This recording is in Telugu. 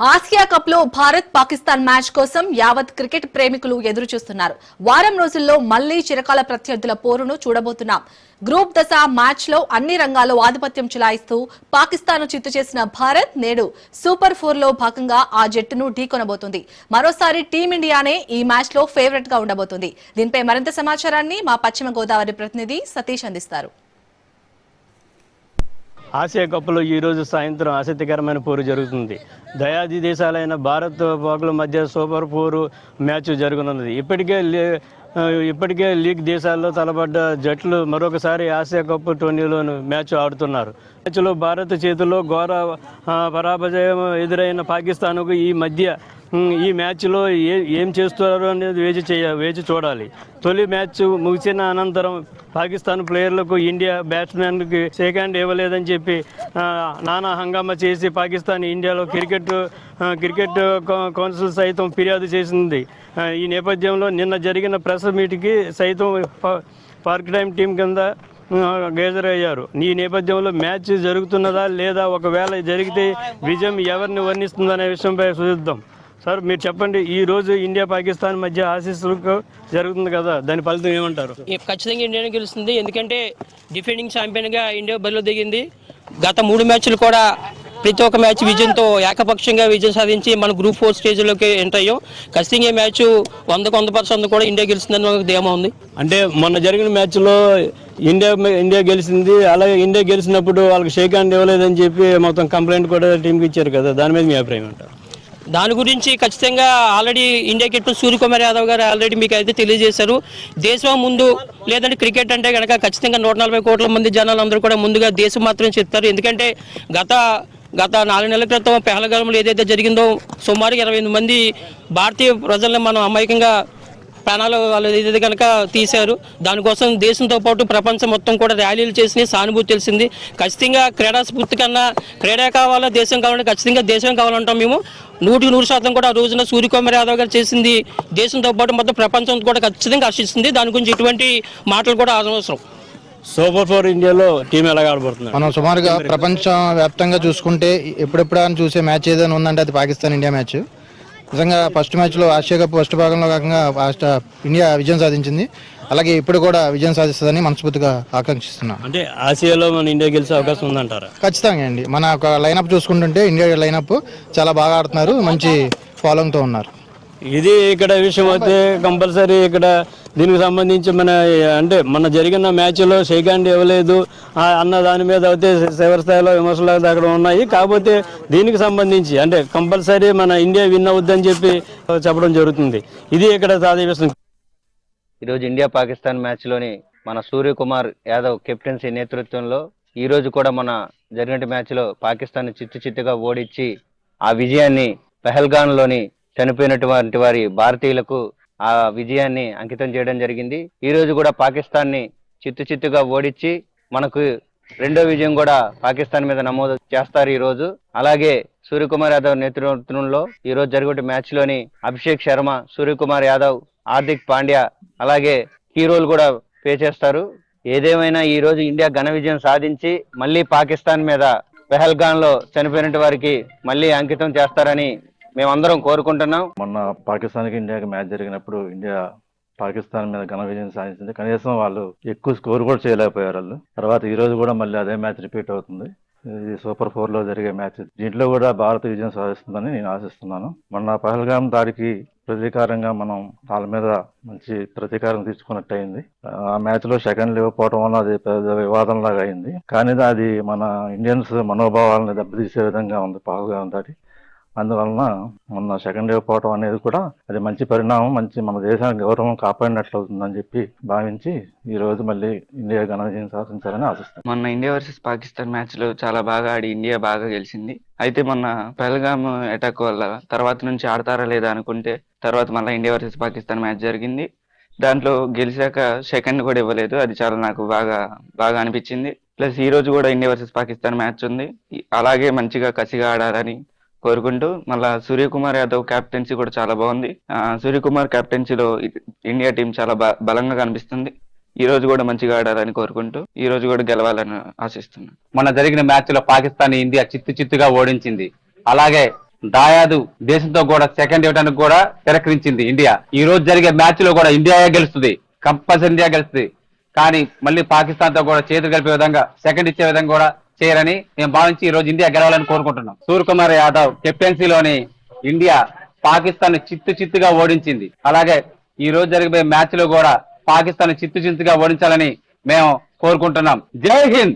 ఆసియా కప్లో భారత్ పాకిస్తాన్ మ్యాచ్ కోసం యావత్ క్రికెట్ ప్రేమికులు ఎదురు చూస్తున్నారు వారం రోజుల్లో మళ్ళీ చిరకాల ప్రత్యర్థుల పోరును చూడబోతున్నాం. గ్రూప్ దశ మ్యాచ్లో అన్ని రంగాల్లో ఆధిపత్యం చెలాయిస్తూ పాకిస్తాన్ చిత్తు చేసిన భారత్ నేడు సూపర్ ఫోర్లో భాగంగా ఆ జట్టును ఢీకొనబోతుంది. మరోసారి టీమిండియానే ఈ మ్యాచ్లో ఫేవరెట్గా ఉండబోతుంది. దీనిపై మరింత సమాచారాన్ని మా పశ్చిమ గోదావరి ప్రతినిధి సతీష్ అందిస్తారు. ఆసియా కప్లో ఈరోజు సాయంత్రం ఆసక్తికరమైన పోరు జరుగుతుంది. దయాది దేశాలైన భారత్ పాకుల మధ్య సూపర్ పోరు మ్యాచ్ జరగనున్నది. ఇప్పటికే లీ- ఇప్పటికే లీగ్ దేశాల్లో తలబడ్డ జట్లు మరొకసారి ఆసియా కప్ టోర్నీలో మ్యాచ్ ఆడుతున్నారు. మ్యాచ్లో భారత్ చేతిలో ఘోర పరాభజయం పరాజయం ఎదురైన పాకిస్తాన్కు ఈ మధ్య ఈ మ్యాచ్లో ఏ ఏం చేస్తున్నారు అనేది వేచి చేయ వేచి చూడాలి. తొలి మ్యాచ్ ముగిసిన అనంతరం పాకిస్తాన్ ప్లేయర్లకు ఇండియా బ్యాట్స్మెన్కి షేక్ హ్యాండ్ ఇవ్వలేదని చెప్పి నానా హంగామా చేసి పాకిస్తాన్ ఇండియాలో క్రికెట్ క్రికెట్ కౌన్సిల్ సైతం ఫిర్యాదు చేసింది. ఈ నేపథ్యంలో నిన్న జరిగిన ప్రెస్ మీట్కి సైతం పార్క్ టైం టీం కింద గేజర్ అయ్యారు. ఈ నేపథ్యంలో మ్యాచ్ జరుగుతున్నదా లేదా ఒకవేళ జరిగితే విజయం ఎవరిని వర్ణిస్తుందనే విషయంపై చూద్దాం సార్ మీరు చెప్పండి ఈ రోజు ఇండియా పాకిస్తాన్ మధ్య ఆశీస్సులకు జరుగుతుంది కదా దాని ఫలితం ఏమంటారు? ఖచ్చితంగా ఇండియానే గెలుస్తుంది ఎందుకంటే డిఫెండింగ్ ఛాంపియన్గా ఇండియా బరిలో దిగింది. గత మూడు మ్యాచ్లు కూడా ప్రతి ఒక్క మ్యాచ్ విజయంతో ఏకపక్షంగా విజయం సాధించి మన గ్రూప్ ఫోర్ స్టేజ్లోకి ఎంటర్ అయ్యాం. ఖచ్చితంగా ఈ మ్యాచ్ వందకు వంద పర్సెంట్ కూడా ఇండియా గెలుస్తుందని ఒక ధీమా ఉంది. అంటే మొన్న జరిగిన మ్యాచ్లో ఇండియా ఇండియా గెలిచింది అలాగే ఇండియా గెలిచినప్పుడు వాళ్ళకి షేక్ హ్యాండ్ ఇవ్వలేదని చెప్పి మొత్తం కంప్లైంట్ కూడా టీంకి ఇచ్చారు కదా దాని మీద మీ అభిప్రాయం అంటారు దాని గురించి ఖచ్చితంగా already India captain Suryakumar Yadav గారు ఆల్రెడీ మీకు అయితే తెలియజేశారు. దేశం ముందు లేదంటే క్రికెట్ అంటే కనుక ఖచ్చితంగా నూట నలభై కోట్ల మంది జనాలు అందరూ కూడా ముందుగా దేశం మాత్రం చెప్తారు. ఎందుకంటే గత గత నాలుగు నెలల క్రితం పెహలగాలంలో ఏదైతే జరిగిందో సుమారు ఇరవై మంది భారతీయ ప్రజల్ని మనం అమాయకంగా ప్రాణాలు వాళ్ళు ఏదైతే కనుక తీశారు దానికోసం దేశంతో పాటు ప్రపంచం మొత్తం కూడా ర్యాలీలు చేసి సానుభూతి తెలిసింది. ఖచ్చితంగా క్రీడా స్ఫూర్తి కన్నా క్రీడా కావాలా దేశం కావాలంటే ఖచ్చితంగా దేశం కావాలంటాం మేము. నూటికి నూరు శాతం కూడా ఆ రోజున సూర్యకుమార్ యాదవ్ గారు చేసింది దేశంతో పాటు మొత్తం ప్రపంచం కూడా ఖచ్చితంగా హర్షిస్తుంది దాని గురించి ఎటువంటి మాటలు కూడా అనవసరం. సూపర్ ఫోర్ ఇండియాలో టీం ఎలా ఆడబడుతుంది మనం సుమారుగా ప్రపంచ వ్యాప్తంగా చూసుకుంటే ఎప్పుడెప్పుడు అని చూసే మ్యాచ్ ఏదైనా ఉందంటే అది పాకిస్తాన్ ఇండియా మ్యాచ్. నిజంగా ఫస్ట్ మ్యాచ్లో ఆసియా కప్ ఫస్ట్ భాగంలో కాకుండా ఇండియా విజయం సాధించింది. అలాగే ఇప్పుడు కూడా విజయం సాధిస్తుందని మనస్ఫూర్తిగా ఆకాంక్షిస్తున్నాం. అంటే ఆసియాలో మన ఇండియా గెలిచే అవకాశం ఉందంటారా? ఖచ్చితంగా అండి. మన ఒక లైనప్ చూసుకుంటుంటే ఇండియా లైనప్ చాలా బాగా ఆడుతున్నారు. మంచి ఫాలోయింగ్తో ఉన్నారు. ఇది ఇక్కడ విషయం అయితే కంపల్సరీ ఇక్కడ దీనికి సంబంధించి మన అంటే మన జరిగిన మ్యాచ్లో షేక్ హ్యాండ్ ఇవ్వలేదు అన్న దాని మీద అయితే శివర స్థాయిలో విమర్శలు అయితే అక్కడ ఉన్నాయి. కాకపోతే దీనికి సంబంధించి అంటే కంపల్సరీ మన ఇండియా విన్ అవుద్దని చెప్పి చెప్పడం జరుగుతుంది. ఇది ఇక్కడ సాధిస్తుంది ఈరోజు ఇండియా పాకిస్తాన్ మ్యాచ్లోని మన సూర్యకుమార్ యాదవ్ కెప్టెన్సీ నేతృత్వంలో ఈ రోజు కూడా మన జరిగిన మ్యాచ్లో పాకిస్తాన్ చిత్తు చిత్తుగా ఓడించి ఆ విజయాన్ని పెహల్గాన్లోని చనిపోయినటువంటి వారి భారతీయులకు ఆ విజయాన్ని అంకితం చేయడం జరిగింది. ఈ రోజు కూడా పాకిస్తాన్ని చిత్తు చిత్తుగా ఓడించి మనకు రెండో విజయం కూడా పాకిస్తాన్ మీద నమోదు చేస్తారు ఈ రోజు. అలాగే సూర్యకుమార్ యాదవ్ నేతృత్వంలో ఈ రోజు జరిగే మ్యాచ్లోని అభిషేక్ శర్మ సూర్యకుమార్ యాదవ్ హార్దిక్ పాండ్యా అలాగే హీరోలు కూడా పే చేస్తారు. ఏదేమైనా ఈ రోజు ఇండియా ఘన విజయం సాధించి మళ్ళీ పాకిస్తాన్ మీద పెహల్గాన్లో చనిపోయిన వారికి మళ్ళీ అంకితం చేస్తారని మేమందరం కోరుకుంటున్నాం. మొన్న పాకిస్తాన్కి ఇండియాకి మ్యాచ్ జరిగినప్పుడు ఇండియా పాకిస్తాన్ మీద ఘన విజయం సాధించింది. కనీసం వాళ్ళు ఎక్కువ స్కోర్ కూడా చేయలేకపోయారు వాళ్ళు. తర్వాత ఈ రోజు కూడా మళ్ళీ అదే మ్యాచ్ రిపీట్ అవుతుంది. ఇది సూపర్ ఫోర్లో జరిగే మ్యాచ్ దీంట్లో కూడా భారత విజయం సాధిస్తుందని నేను ఆశిస్తున్నాను. మొన్న పహల్గాం దాడికి ప్రతీకారంగా మనం వాళ్ళ మీద మంచి ప్రతీకారం తీసుకున్నట్టు అయింది ఆ మ్యాచ్లో సెకండ్ ఇవ్వకపోవడం వల్ల అది పెద్ద వివాదం లాగా అయింది. కానీ అది మన ఇండియన్స్ మనోభావాలను దెబ్బతీసే విధంగా ఉంది పహల్గాం దాడి. అందువలన మొన్న సెకండ్ వేవ్ పోవటం అనేది కూడా అది మంచి పరిణామం మంచి మన దేశానికి గౌరవం కాపాడినట్లు అవుతుందని చెప్పి భావించి ఈ రోజు మళ్ళీ ఇండియా ఘన విజయం సాధించాలని ఆశిస్తాను మొన్న ఇండియా వర్సెస్ పాకిస్తాన్ మ్యాచ్లో చాలా బాగా ఆడి ఇండియా బాగా గెలిచింది. అయితే మొన్న పెహల్గామ్ అటాక్ వల్ల తర్వాత నుంచి ఆడతారా లేదా అనుకుంటే తర్వాత మళ్ళీ ఇండియా వర్సెస్ పాకిస్తాన్ మ్యాచ్ జరిగింది. దాంట్లో గెలిచాక సెకండ్ కూడా ఇవ్వలేదు. అది చాలా నాకు బాగా బాగా అనిపించింది. ప్లస్ ఈ రోజు కూడా ఇండియా వర్సెస్ పాకిస్తాన్ మ్యాచ్ ఉంది. అలాగే మంచిగా కసిగా ఆడాలని కోరుకుంటూ మళ్ళా సూర్యకుమార్ యాదవ్ కెప్టెన్సీ కూడా చాలా బాగుంది. సూర్యకుమార్ కెప్టెన్సీలో ఇండియా టీం చాలా బ- బలంగా కనిపిస్తుంది. ఈ రోజు కూడా మంచిగా ఆడాలని కోరుకుంటూ ఈ రోజు కూడా గెలవాలని ఆశిస్తున్నాను. మొన్న జరిగిన మ్యాచ్లో పాకిస్తాన్ ఇండియా చిత్తు చిత్తుగా ఓడించింది. అలాగే దాయాదు దేశంతో కూడా సెకండ్ ఇవ్వడానికి కూడా తిరకరించింది ఇండియా. ఈ రోజు జరిగే మ్యాచ్లో కూడా ఇండియా గెలుస్తుంది? కంపల్సరీ ఇండియా గెలుస్తుంది. కానీ మళ్ళీ పాకిస్తాన్తో కూడా చేతులు కలిపే విధంగా సెకండ్ ఇచ్చే విధంగా కూడా చేయరని మేము భావించి ఈ రోజు ఇండియా గెలవాలని కోరుకుంటున్నాం. సూర్యకుమార్ యాదవ్ కెప్టెన్సీలోని ఇండియా పాకిస్తాన్ చిత్తు చిత్తుగా ఓడించింది. అలాగే ఈ రోజు జరిగే మ్యాచ్లో కూడా పాకిస్తాన్ చిత్తు చిత్తుగా ఓడించాలని మేము కోరుకుంటున్నాం. జై హింద్!